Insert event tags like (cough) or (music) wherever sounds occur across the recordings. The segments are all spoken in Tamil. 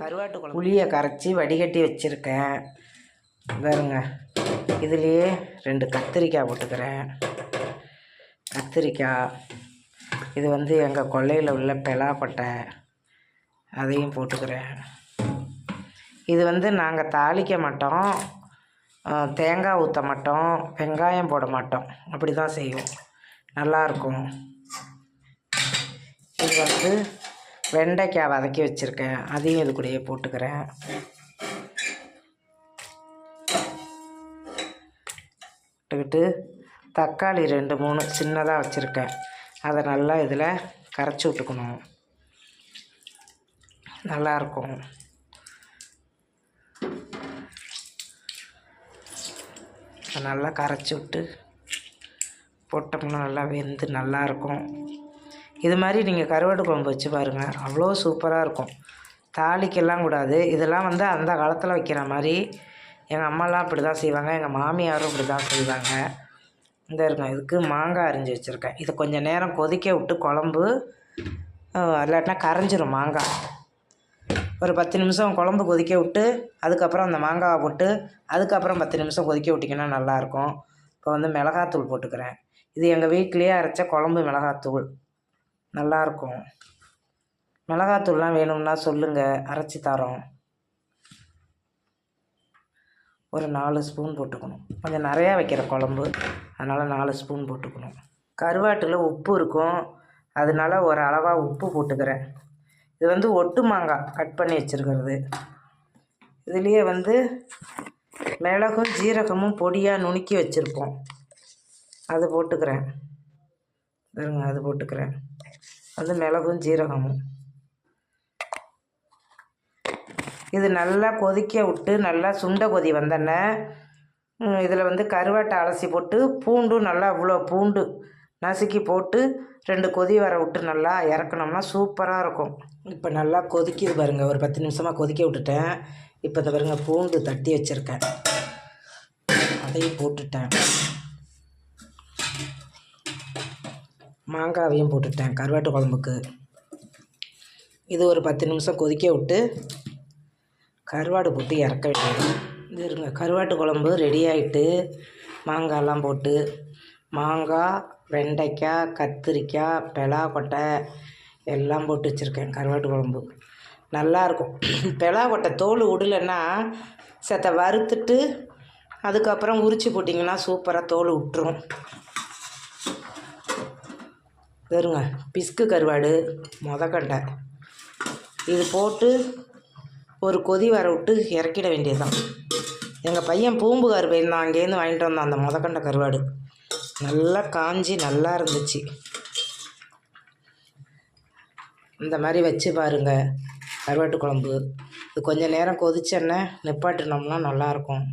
கருவாட்டு குழம்பு. புளியை கரைச்சி வடிகட்டி வச்சுருக்கேன். பாருங்க இதுலேயே ரெண்டு கத்திரிக்காய் போட்டுக்கிறேன். கத்திரிக்காய். இது வந்து எங்கள் கொல்லையில் உள்ள பெலாப்பட்டை அதையும் போட்டுக்கிறேன். இது வந்து நாங்கள் தாளிக்க மாட்டோம். தேங்காய் ஊற்ற மாட்டோம். வெங்காயம் போட மாட்டோம். அப்படி தான் செய்வோம் நல்லாயிருக்கும் இது வந்து வெண்டைக்காய் வதக்கி வச்சுருக்கேன். அதையும் இது கூடயே போட்டுக்கிறேன். போட்டுக்கிட்டு தக்காளி ரெண்டு மூணு சின்னதாக வச்சுருக்கேன். அதை நல்லா இதில் கரைச்சி விட்டுக்கணும். நல்லாயிருக்கும் அதை நல்லா கரைச்சி விட்டு போட்டோம்னா நல்லா வெந்து நல்லாயிருக்கும் இது மாதிரி நீங்கள் கருவாட்டு குழம்பு வச்சு பாருங்கள் அவ்வளோ சூப்பராக இருக்கும். தாளிக்கெல்லாம் கூடாது. இதெல்லாம் வந்து அந்த காலத்தில் வைக்கிற மாதிரி எங்கள் அம்மாலாம் அப்படி தான் செய்வாங்க. எங்கள் மாமியாரும் அப்படி தான் செய்வாங்க. இந்த இருக்கும் இதுக்கு மாங்காய் அரிஞ்சு வச்சுருக்கேன். இதை கொஞ்சம் நேரம் கொதிக்க விட்டு குழம்பு இல்லாட்டினா கரைஞ்சிரும் மாங்காய். ஒரு பத்து நிமிஷம் குழம்பு கொதிக்க விட்டு அதுக்கப்புறம் அந்த மாங்காவை போட்டு அதுக்கப்புறம் பத்து நிமிஷம் கொதிக்க விட்டிங்கன்னா நல்லாயிருக்கும் இப்போ வந்து மிளகாத்தூள் போட்டுக்கிறேன். இது எங்கள் வீட்டிலேயே அரைச்ச குழம்பு மிளகாத்தூள். நல்லாயிருக்கும் மிளகாத்தூள்லாம் வேணும்னா சொல்லுங்கள் அரைச்சி தரோம். ஒரு நாலு ஸ்பூன் போட்டுக்கணும். கொஞ்சம் நிறையா வைக்கிற குழம்பு. அதனால் நாலு ஸ்பூன் போட்டுக்கணும். கருவாட்டில் உப்பு இருக்கும். அதனால ஒரு அளவாக உப்பு போட்டுக்கிறேன். இது வந்து ஒட்டு மாங்காய் கட் பண்ணி வச்சுருக்கிறது. இதுலேயே வந்து மிளகும் ஜீரகமும் பொடியாக நுணுக்கி வச்சுருப்போம். அது போட்டுக்கிறேன். பாருங்க அது போட்டுக்கிறேன். வந்து மிளகும் ஜீரகமும். இது நல்லா கொதிக்க விட்டு நல்லா சுண்ட கொதி வந்தோடனே இதில் வந்து கருவாட்டை அலசி போட்டு பூண்டும் நல்லா அவ்வளோ பூண்டு நசுக்கி போட்டு ரெண்டு கொதி வர விட்டு நல்லா இறக்குனோம்னா சூப்பராக இருக்கும். இப்போ நல்லா கொதிக்கிது பாருங்க. ஒரு பத்து நிமிஷமாக கொதிக்க விட்டுட்டேன். இப்போ இந்த பாருங்க பூண்டு தட்டி வச்சுருக்கேன். அதையும் போட்டுட்டேன். மாங்காவையும் போட்டுட்டேன் கருவாட்டு குழம்புக்கு. இது ஒரு பத்து நிமிஷம் கொதிக்க விட்டு கருவாடு போட்டு இறக்க வேண்டியது. இது இருங்க. கருவாட்டு குழம்பு ரெடி ஆகிட்டு மாங்காய்லாம் போட்டு மாங்காய் வெண்டைக்காய் கத்திரிக்காய் பெலாக்கொட்டை எல்லாம் போட்டு வச்சுருக்கேன் கருவாட்டு குழம்பு. நல்லாயிருக்கும் (clears throat) பெலாக்கொட்டை தோல் விடலைன்னா செத்த வறுத்துட்டு அதுக்கப்புறம் உரிச்சு போட்டிங்கன்னா சூப்பராக தோல் விட்டுரும் வெறுங்க பிஸ்கு கருவாடு மொதக்கண்டை. இது போட்டு ஒரு கொதி வர விட்டு இறக்கிட வேண்டியதுதான். எங்கள் பையன் பூம்புகார் போயிருந்தான் அங்கேருந்து வாங்கிட்டு வந்தான் அந்த மொதக்கண்டை கருவாடு. நல்லா காஞ்சி நல்லா இருந்துச்சு. இந்த மாதிரி வச்சு பாருங்க கருவாட்டு குழம்பு. இது கொஞ்சம் நேரம் கொதிச்சென்ன நிப்பாட்டினோம்னா நல்லாயிருக்கும்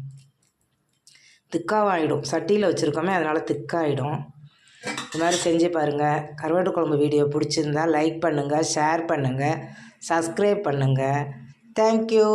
திக்காவாகிடும் சட்டியில் வச்சுருக்கோமே அதனால் திக்காகிடும் இது மாதிரி செஞ்சு பாருங்கள் கருவாட்டு குழம்பு வீடியோ பிடிச்சிருந்தா லைக் பண்ணுங்கள் ஷேர் பண்ணுங்கள் சப்ஸ்கிரைப் பண்ணுங்கள் தேங்க்யூ